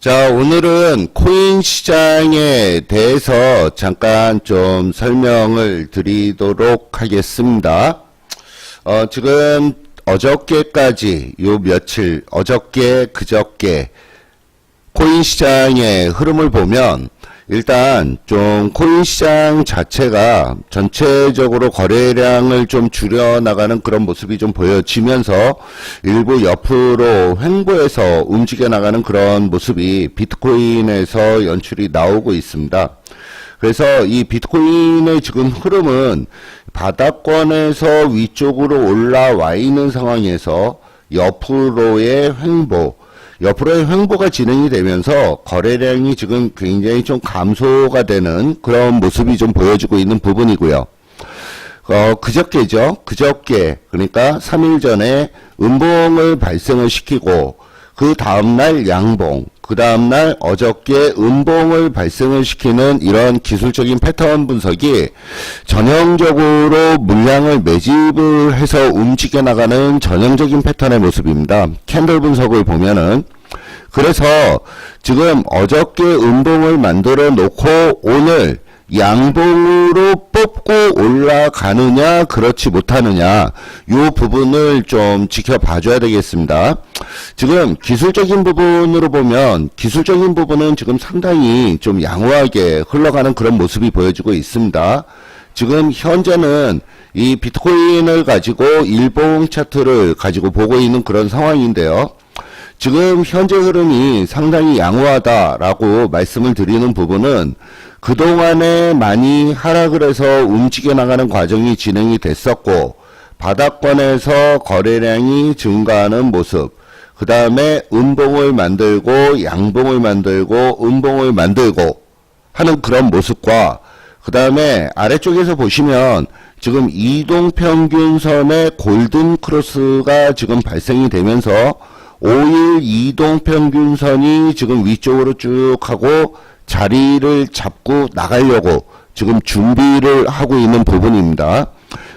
자, 오늘은 코인 시장에 대해서 잠깐 좀 설명을 드리도록 하겠습니다. 어, 지금 어저께까지 요 며칠, 어저께, 그저께 코인 시장의 흐름을 보면 일단 좀 코인 시장 자체가 전체적으로 거래량을 좀 줄여 나가는 그런 모습이 좀 보여지면서 일부 옆으로 횡보해서 움직여 나가는 그런 모습이 비트코인에서 연출이 나오고 있습니다. 그래서 이 비트코인의 지금 흐름은 바닥권에서 위쪽으로 올라와 있는 상황에서 옆으로의 횡보, 옆으로의 횡보가 진행이 되면서 거래량이 지금 굉장히 좀 감소가 되는 그런 모습이 좀 보여지고 있는 부분이고요. 어, 그저께죠. 그저께, 그러니까 3일 전에 음봉을 발생을 시키고, 그 다음날 양봉, 그 다음날 어저께 음봉을 발생을 시키는 이런 기술적인 패턴 분석이 전형적으로 물량을 매집을 해서 움직여 나가는 전형적인 패턴의 모습입니다. 캔들 분석을 보면은 그래서 지금 어저께 음봉을 만들어 놓고 오늘 양봉으로 뽑고 올라가느냐 그렇지 못하느냐 요 부분을 좀 지켜봐 줘야 되겠습니다. 지금 기술적인 부분으로 보면 기술적인 부분은 지금 상당히 좀 양호하게 흘러가는 그런 모습이 보여지고 있습니다. 지금 현재는 이 비트코인을 가지고 일봉 차트를 가지고 보고 있는 그런 상황인데요. 지금 현재 흐름이 상당히 양호하다라고 말씀을 드리는 부분은 그동안에 많이 하락을 해서 움직여 나가는 과정이 진행이 됐었고 바닥권에서 거래량이 증가하는 모습 그 다음에 음봉을 만들고 양봉을 만들고 음봉을 만들고 하는 그런 모습과 그 다음에 아래쪽에서 보시면 지금 이동평균선의 골든 크로스가 지금 발생이 되면서 5일 이동평균선이 지금 위쪽으로 쭉 하고 자리를 잡고 나가려고 지금 준비를 하고 있는 부분입니다.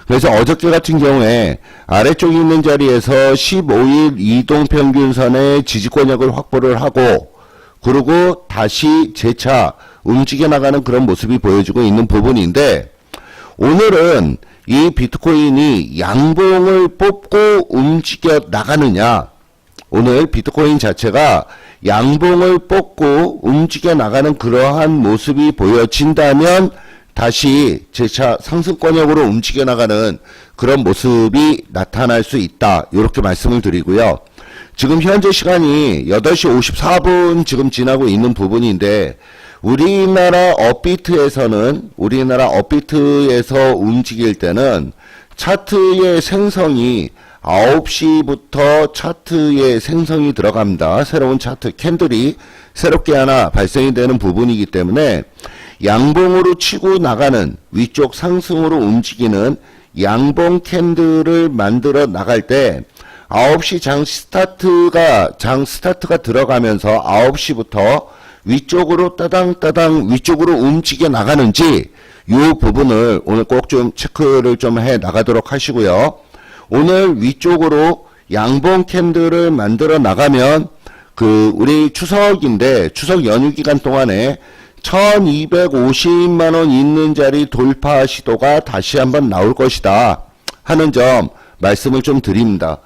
그래서 어저께 같은 경우에 아래쪽에 있는 자리에서 15일 이동 평균선의 지지 권역을 확보를 하고 그리고 다시 재차 움직여 나가는 그런 모습이 보여지고 있는 부분인데 오늘은 이 비트코인이 양봉을 뽑고 움직여 나가느냐 오늘 비트코인 자체가 양봉을 뽑고 움직여 나가는 그러한 모습이 보여진다면 다시 재차 상승권역으로 움직여 나가는 그런 모습이 나타날 수 있다. 이렇게 말씀을 드리고요. 지금 현재 시간이 8시 54분 지금 지나고 있는 부분인데 우리나라 업비트에서는 우리나라 업비트에서 움직일 때는 차트의 생성이 9시부터 차트에 생성이 들어갑니다. 새로운 차트 캔들이 새롭게 하나 발생이 되는 부분이기 때문에 양봉으로 치고 나가는 위쪽 상승으로 움직이는 양봉 캔들을 만들어 나갈 때 9시 장 스타트가 장 스타트가 들어가면서 9시부터 위쪽으로 따당따당 위쪽으로 움직여 나가는지 이 부분을 오늘 꼭 좀 체크를 좀 해 나가도록 하시고요. 오늘 위쪽으로 양봉 캔들을 만들어 나가면 그 우리 추석인데 추석 연휴 기간 동안에 1250만 원 있는 자리 돌파 시도가 다시 한번 나올 것이다 하는 점 말씀을 좀 드립니다.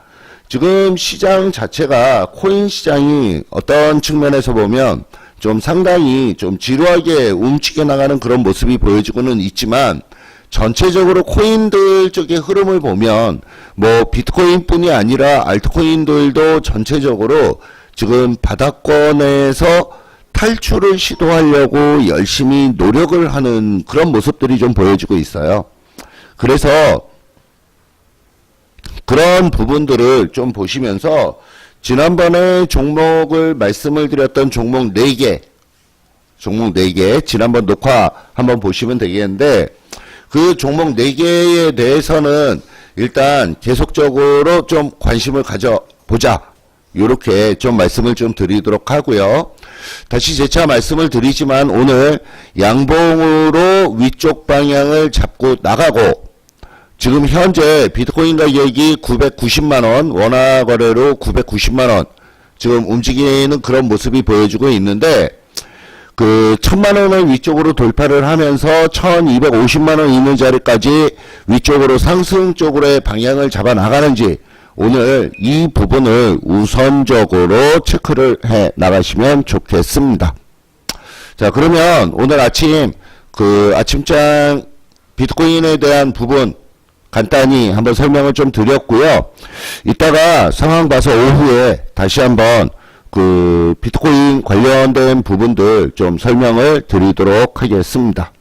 지금 시장 자체가 코인 시장이 어떤 측면에서 보면 좀 상당히 좀 지루하게 움직여 나가는 그런 모습이 보여지고는 있지만 전체적으로 코인들 쪽의 흐름을 보면 뭐 비트코인뿐이 아니라 알트코인들도 전체적으로 지금 바닥권에서 탈출을 시도하려고 열심히 노력을 하는 그런 모습들이 좀 보여지고 있어요. 그래서 그런 부분들을 좀 보시면서 지난번에 종목을 말씀을 드렸던 종목 4개 종목 4개 지난번 녹화 한번 보시면 되겠는데 그 종목 4개에 대해서는 일단 계속적으로 좀 관심을 가져보자. 요렇게 좀 말씀을 좀 드리도록 하고요. 다시 재차 말씀을 드리지만 오늘 양봉으로 위쪽 방향을 잡고 나가고 지금 현재 비트코인 가격이 990만원, 원화 거래로 990만원 지금 움직이는 그런 모습이 보여주고 있는데 그 천만 원을 위쪽으로 돌파를 하면서 1250만 원 있는 자리까지 위쪽으로 상승 쪽으로의 방향을 잡아 나가는지 오늘 이 부분을 우선적으로 체크를 해 나가시면 좋겠습니다. 자, 그러면 오늘 아침 그 아침장 비트코인에 대한 부분 간단히 한번 설명을 좀 드렸고요. 이따가 상황 봐서 오후에 다시 한번 그 비트코인 관련된 부분들 좀 설명을 드리도록 하겠습니다.